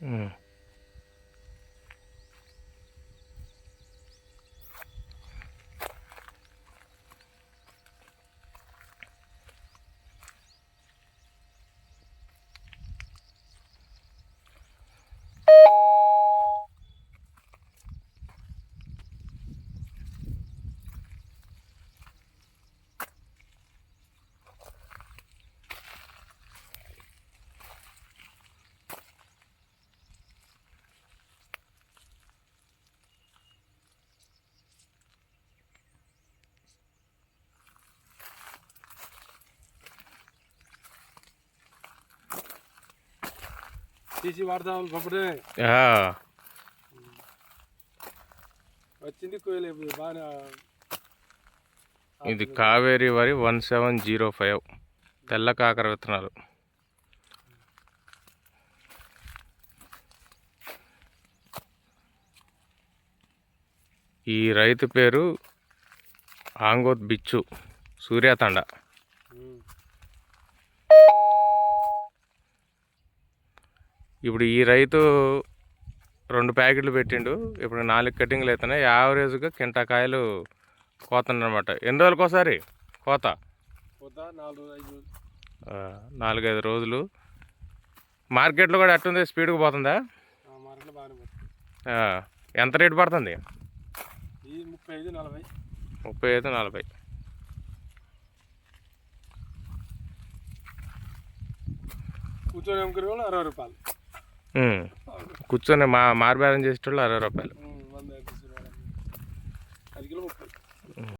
嗯。తీసి ఆ, వచ్చింది కోయలే బాగా ఇది కావేరి వరి వన్ సెవెన్ జీరో ఫైవ్. తెల్ల కాకర విత్తనాలు. ఈ రైతు పేరు ఆంగోత్ బిచ్చు సూర్యాతండ. ఇప్పుడు ఈ రైతు రెండు ప్యాకెట్లు పెట్టిండు. ఇప్పుడు నాలుగు కటింగ్లు అవుతున్నాయి యావరేజ్గా కింటా కాయలు కోతుండనమాట ఎన్ని రోజులకు ఒకసారి కోత? నాలుగైదు రోజులు. మార్కెట్లో కూడా ఎట్టుంది స్పీడ్గా పోతుందా? ఎంత రేటు పడుతుంది? ముప్పై ఐదు నలభై. ముప్పై ఐదు నలభై. కూర్చొని అమ్ముకునే వాళ్ళు అరవై రూపాయలు. కూర్చొని మా మార్బేరం చేసేటోళ్ళు అరవై రూపాయలు.